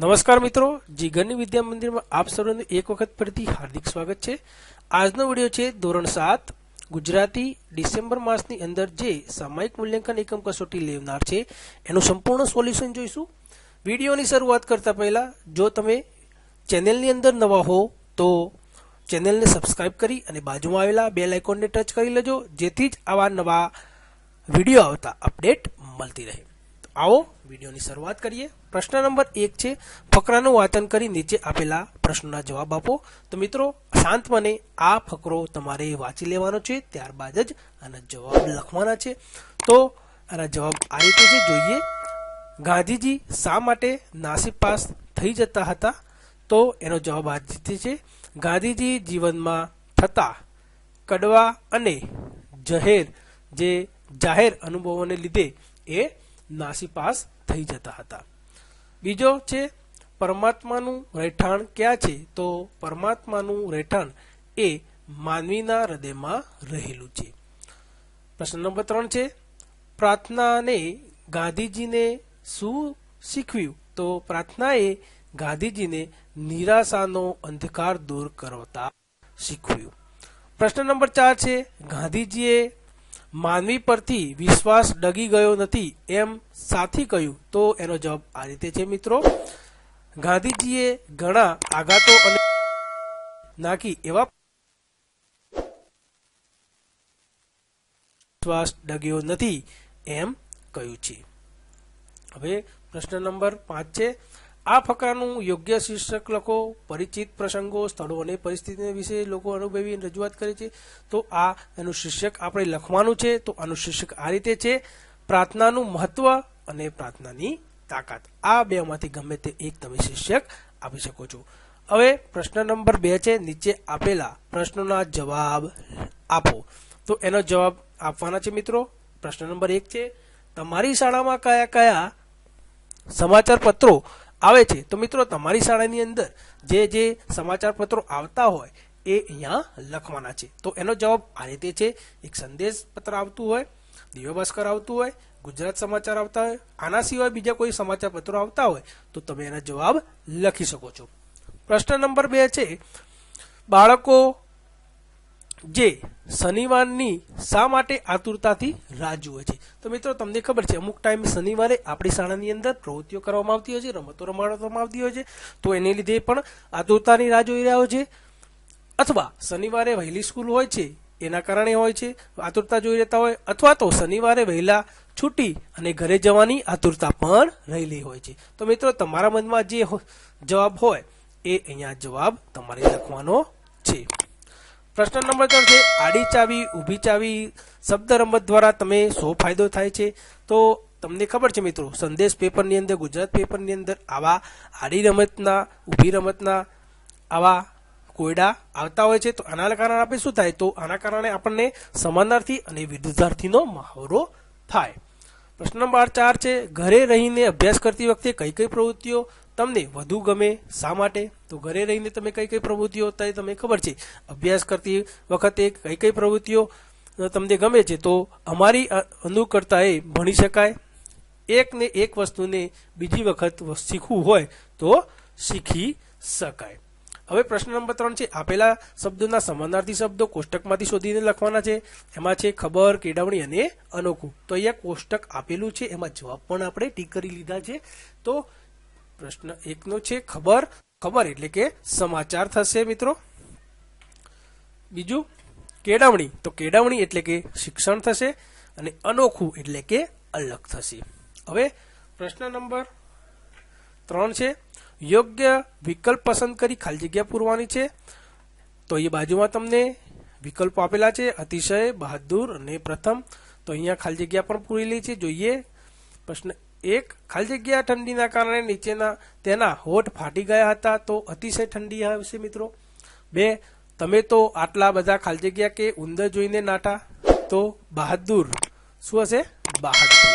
નમસ્કાર મિત્રો, જીગરની વિદ્યા મંદિરમાં આપ સૌનું એક વખત ફરીથી હાર્દિક સ્વાગત છે. આજનો વીડિયો છે ધોરણ સાત, ગુજરાતી ડિસેમ્બર માસની અંદર જે સામાયિક મૂલ્યાંકન એકમ કસોટી લેવનાર છે, એનું સંપૂર્ણ સોલ્યુશન જોઈશું. વિડીયોની શરૂઆત કરતા પહેલા, જો તમે ચેનલની અંદર નવા હો, તો ચેનલને સબસ્ક્રાઇબ કરી અને બાજુમાં આવેલા બેલ આઇકોનને ટચ કરી લેજો, જેથી જ આવા નવા વીડિયો આવતા અપડેટ મળતી રહે. આવો, વિડીયોની શરૂઆત કરીએ. પ્રશ્ન નંબર એક છે, ફકરાનું વાંચન કરી નીચે આપેલા પ્રશ્નોના જવાબ આપો. તો મિત્રો, શાંત મને આ ફકરો તમારે વાંચી લેવાનો છે, ત્યારબાદ જ આના જવાબ લખવાના છે. તો આના જવાબ આ રીતે છે, જોઈએ. ગાંધીજી શા માટે નાસિક પાસ થઈ જતા હતા? તો એનો જવાબ આ રીતે છે. ગાંધીજી જીવનમાં થતા કડવા અને જહેર, જે જાહેર અનુભવોને લીધે એ નાસીપાસ થઈ જતા હતા. બીજો છે, પરમાત્માનું રહેઠાણ ક્યાં છે? તો પરમાત્માનું રહેઠાણ એ માનવીના હૃદયમાં રહેલું છે. પ્રશ્ન નંબર ત્રણ છે, પ્રાર્થનાને ગાંધીજીને શું શીખવ્યું? તો પ્રાર્થનાએ ગાંધીજીને નિરાશાનો અંધકાર દૂર કરતા શીખવ્યું. પ્રશ્ન નંબર ચાર છે, ગાંધીજીએ માનવી પરથી વિશ્વાસ ડગી ગયો નથી એમ સાથી કહ્યું. તો એનો જવાબ આ રીતે છે, મિત્રો. ગાંધીજીએ ઘણા આઘાતો અને નાખી એવા વિશ્વાસ ડગ્યો નથી એમ કહ્યું છે. હવે પ્રશ્ન નંબર પાંચ છે. આ ફકરાનું યોગ્ય શીર્ષક લખો પરિચિત પ્રસંગો, સ્થળો અને પરિસ્થિતિ વિશે લોકો અનુભવી રજૂઆત કરે છે. તો આ એનું શીર્ષક આપણે લખવાનું છે. તો આનું શીર્ષક આ રીતે છે. પ્રાર્થનાનું મહત્વ અને પ્રાર્થનાની તાકાત. આ બેમાંથી ગમે તે એક તમે શીર્ષક આપી શકો છો. હવે પ્રશ્ન નંબર બે છે. નીચે આપેલા પ્રશ્નોના જવાબ આપો. તો એનો જવાબ આપવાના છે મિત્રો. પ્રશ્ન નંબર એક છે. તમારી શાળામાં કયા કયા સમાચાર પત્રો આવે છે. તો મિત્રો, તમારી શાળાની અંદર જે જે સમાચાર પત્રો આવતા હોય, એ અહીંયા લખવાના છે. તો એનો જવાબ આ રીતે છે. એક સંદેશ પત્ર આવતું હોય દિવ્ય ભાસ્કર આવતું હોય, ગુજરાત સમાચાર આવતા હોય, આના સિવાય બીજા કોઈ સમાચાર પત્રો આવતા હોય, તો તમે એના જવાબ લખી શકો છો. પ્રશ્ન નંબર બે છે, બાળકો જે શનિવારની શા માટે આતુરતાથી રાહ જુએ છે? તો મિત્રો, તમને ખબર છે, અમુક ટાઈમ શનિવારે આપણી શાળાની અંદર પ્રવૃત્તિઓ કરવામાં આવતી હોય છે, રમતો રમાડવામાં આવતી હોય છે. તો એને લીધે પણ આતુરતાની રાહ જોઈ રહ્યા હોય છે. અથવા શનિવારે વહેલી સ્કૂલ હોય છે, એના કારણે હોય છે, આતુરતા જોઈ રહેતા હોય. અથવા તો શનિવારે વહેલા છૂટી અને ઘરે જવાની આતુરતા પણ રહેલી હોય છે. તો મિત્રો, તમારા મનમાં જે જવાબ હોય, એ અહીંયા જવાબ તમારે લખવાનો છે. પ્રશ્ન નંબર ત્રણ છે, આડી ચાવી, ઊભી ચાવી, શબ્દ રમત દ્વારા તમે શો ફાયદો થાય છે? તો તમને ખબર છે મિત્રો, સંદેશ પેપરની અંદર, ગુજરાત પેપરની અંદર આવા આડી રમતના, ઊભી રમતના આવા કોયડા આવતા હોય છે. તો આના કારણે આપણે શું થાય? તો આના કારણે આપણને સમાનાર્થી અને વિરુદ્ધાર્થીનો મહાવરો થાય. પ્રશ્ન નંબર ચાર છે, ઘરે રહીને અભ્યાસ કરતી વખતે કઈ કઈ પ્રવૃત્તિઓ તમને વધુ ગમે, શા માટે? તો ઘરે રહીને તમે કઈ કઈ પ્રવૃત્તિઓ તમને ખબર છે. અભ્યાસ કરતી વખતે કઈ કઈ પ્રવૃત્તિઓ તમને ગમે છે? તો અમારી અનુકર્તાએ ભણી શકાય. એક ને એક વસ્તુને બીજી વખત શીખવું હોય તો શીખી શકાય. હવે પ્રશ્ન નંબર ત્રણ છે. આપેલા શબ્દોના સમાનાર્થી શબ્દો કોષ્ટકમાંથી શોધીને લખવાના છે. એમાં છે ખબર, કેળવણી અને અનોખું. તો અહીંયા કોષ્ટક આપેલું છે. એમાં જવાબ પણ આપણે ટીક કરી લીધા છે. તો પ્રશ્ન એકનો છે, ખબર ખબર એટલે કે સમાચાર થશે મિત્રો. બીજું, કેળવણી. તો કેળવણી એટલે કે શિક્ષણ થશે અને અનોખું એટલે કે અલગ થશે. હવે પ્રશ્ન નંબર ત્રણ છે, યોગ્ય વિકલ્પ પસંદ કરી ખાલી જગ્યા પૂરવાની છે. તો એ બાજુમાં તમને વિકલ્પો આપેલા છે, અતિશય, બહાદુર અને પ્રથમ. તો અહીંયા ખાલી જગ્યા પણ પૂરેલી છે. જોઈએ, પ્રશ્ન એક ખાલી જગ્યા ઠંડીના કારણે નીચેના તેના હોઠ ફાટી ગયા હતા તો અતિશય ઠંડી આવશે મિત્રો. બે, તમે તો આટલા બધા ખાલી જગ્યા કે ઉંદર જોઈને નાટા, તો બહાદુર. શું હશે? બહાદુર.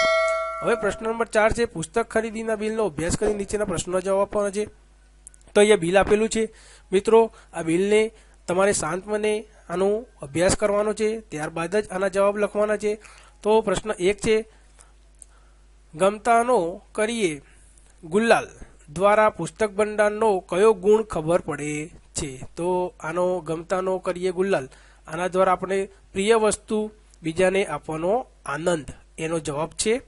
હવે પ્રશ્ન નંબર ચાર છે, પુસ્તક ખરીદીના બિલનો અભ્યાસ કરી નીચેના પ્રશ્નો જવાબ આપવાનો છે. તો અહીંયા બિલ આપેલું છે. મિત્રો, આ બિલને તમારે શાંત મને આનો અભ્યાસ કરવાનો છે, ત્યારબાદ જ આના જવાબ લખવાના છે. તો પ્રશ્ન એક છે ગમતાનો કરીએ. ગુલાલ દ્વારા પુસ્તક ભંડારનો કયો ગુણ ખબર પડે છે? તો આનો ગમતાનો કરીએ ગુલ્લાલ. આના દ્વારા આપણે પ્રિય વસ્તુ બીજાને આપવાનો આનંદ. એનો જવાબ છે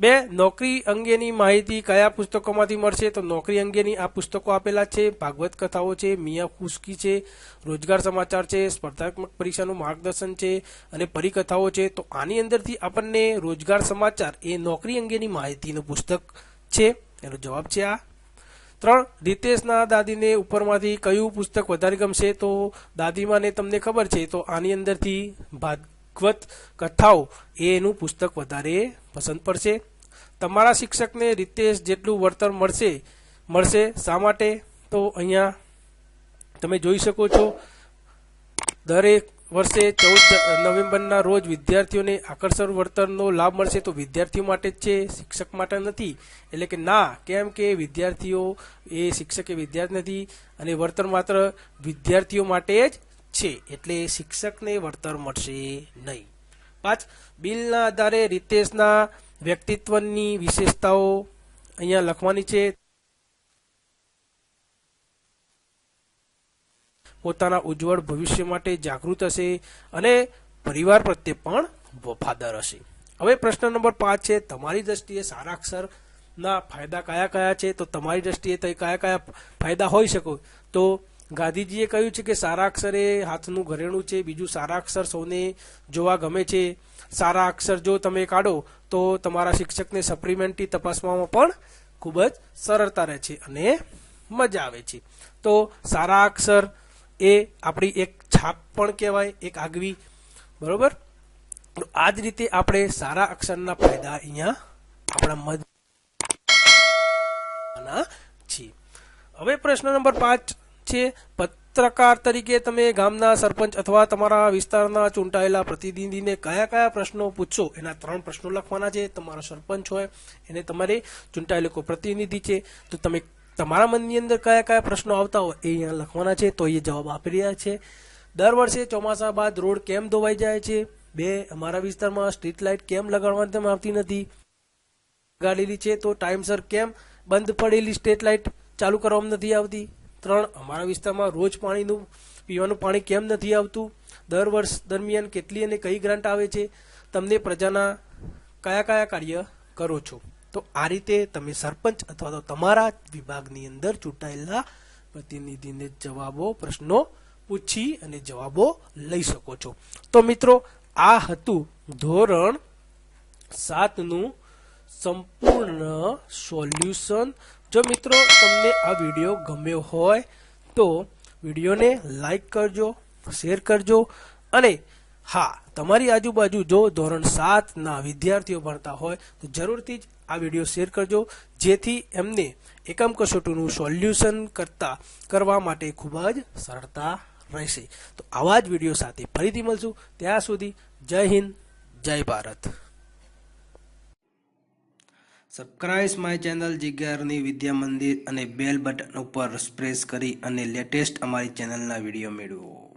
બે, નોકરી અંગેની માહિતી કયા પુસ્તકોમાંથી મળશે? તો નોકરી અંગેની આ પુસ્તકો આપેલા છે. ભાગવત કથાઓ છે, મિયા ખુશકી છે, રોજગાર સમાચાર છે, સ્પર્ધાત્મક પરીક્ષાનું માર્ગદર્શન છે અને પરિકથાઓ છે. તો આની અંદરથી આપણને રોજગાર સમાચાર એ નોકરી અંગેની માહિતીનું પુસ્તક છે. એનો જવાબ છે આ. ત્રણ, રીતેશના દાદીને ઉપરમાંથી કયું પુસ્તક વધારે ગમશે? તો દાદીમાને તમને ખબર છે. તો આની અંદરથી ભાગવત કથાઓ, એનું પુસ્તક વધારે પસંદ પડશે. તમારા શિક્ષકને રીતેશ જેટલું વળતર મળશે મળશે શા માટે? તો અહીંયા તમે જોઈ શકો છો, દરેક વર્ષે ચૌદ નવેમ્બરના રોજ વિદ્યાર્થીઓને આકર્ષણ વળતરનો લાભ મળશે. તો વિદ્યાર્થીઓ માટે જ છે, શિક્ષક માટે નથી. એટલે કે ના, કેમ કે વિદ્યાર્થીઓ એ શિક્ષકે વિદ્યાર્થી નથી અને વળતર માત્ર વિદ્યાર્થીઓ માટે જ છે. એટલે શિક્ષકને વળતર મળશે નહીં. પાંચ બિલના આધારે રીતેશના વ્યક્તિત્વની વિશેષતાઓ અહીંયા લખવાની છે. પોતાના ઉજ્જવળ ભવિષ્ય માટે જાગૃત હશે અને પરિવાર પ્રત્યે પણ વફાદાર હશે. હવે પ્રશ્ન નંબર પાંચ છે, તમારી દ્રષ્ટિએ સારા અક્ષરના ફાયદા કયા કયા છે? તો તમારી દ્રષ્ટિએ કયા કયા ફાયદા હોઈ શકો? તો ગાંધીજીએ કહ્યું છે કે સારા અક્ષર એ હાથનું ઘરેણું છે, બીજું સારા અક્ષર સૌને જોવા ગમે છે. સારા અક્ષર જો તમે કાઢો, તો તમારા શિક્ષકને સપ્લિમેન્ટરી તપાસવામાં પણ ખૂબ જ સરળતા રહે છે અને મજા આવે છે. તો સારા અક્ષર એ આપણી એક છાપ પણ કહેવાય, એક આગવી, બરોબર? આ જ રીતે આપણે સારા અક્ષરના ફાયદા અહીંયા આપણા મધ છીએ. હવે પ્રશ્ન નંબર પાંચ. છે. પત્રકાર તરીકે તમે ગામના સરપંચ અથવા તમારા વિસ્તારના ચૂંટાયેલા પ્રતિનિધિને કયા કયા પ્રશ્નો પૂછશો? એના ત્રણ પ્રશ્નો લખવાના છે. તમારો સરપંચ હોય, એને તમારે ચૂંટાયેલો કોઈ પ્રતિનિધિ છે. તો તમે તમારા મનની અંદર કયા કયા પ્રશ્નો આવતા હોય એ અહીંયા લખવાના છે. તો એ જવાબ આપી રહ્યા છે. દર વર્ષે ચોમાસા બાદ રોડ કેમ ધોવાઈ જાય છે? બે, અમારા વિસ્તારમાં સ્ટ્રીટ લાઇટ કેમ લગાડવામાં આવતી નથી? લગાડેલી છે તો ટાઈમસર કેમ બંધ પડેલી સ્ટ્રીટ લાઇટ ચાલુ કરવામાં નથી આવતી? ત્રણ અમારા વિસ્તારમાં રોજ પાણીનું પીવાનું પાણી કેમ નથી આવતું? દર વર્ષ દરમિયાન કેટલી અને કઈ ગ્રાન્ટ આવે છે? તમને પ્રજાના કયા કયા કાર્ય કરો છો? તો આ રીતે તમે સરપંચ અથવા તો તમારા વિભાગની અંદર ચૂંટાયેલા પ્રતિનિધિને જવાબો, પ્રશ્નો પૂછી અને જવાબો લઈ શકો છો. તો મિત્રો, આ હતું ધોરણ સાતનું સંપૂર્ણ સોલ્યુશન. જો મિત્રો તમને આ વીડિયો ગમ્યો હોય તો વિડીયોને લાઈક કરજો શેર કરજો અને હા, તમારી આજુબાજુ જો ધોરણ સાતના વિદ્યાર્થીઓ ભણતા હોય તો જરૂરથી જ આ વીડિયો શેર કરજો, જેથી એમને એકમ કસોટીનું સોલ્યુશન કરતા, કરવા માટે ખૂબ જ સરળતા રહેશે. તો આવા જ વીડિયો સાથે ફરીથી મળશું. ત્યાં સુધી જય હિન્દ, જય ભારત. સબસ્ક્રાઇબ માય ચેનલ જિજ્ઞારની વિદ્યા મંદિર અને બેલ બટન ઉપર પ્રેસ કરી અને લેટેસ્ટ અમારી ચેનલના વીડિયો મેળવો.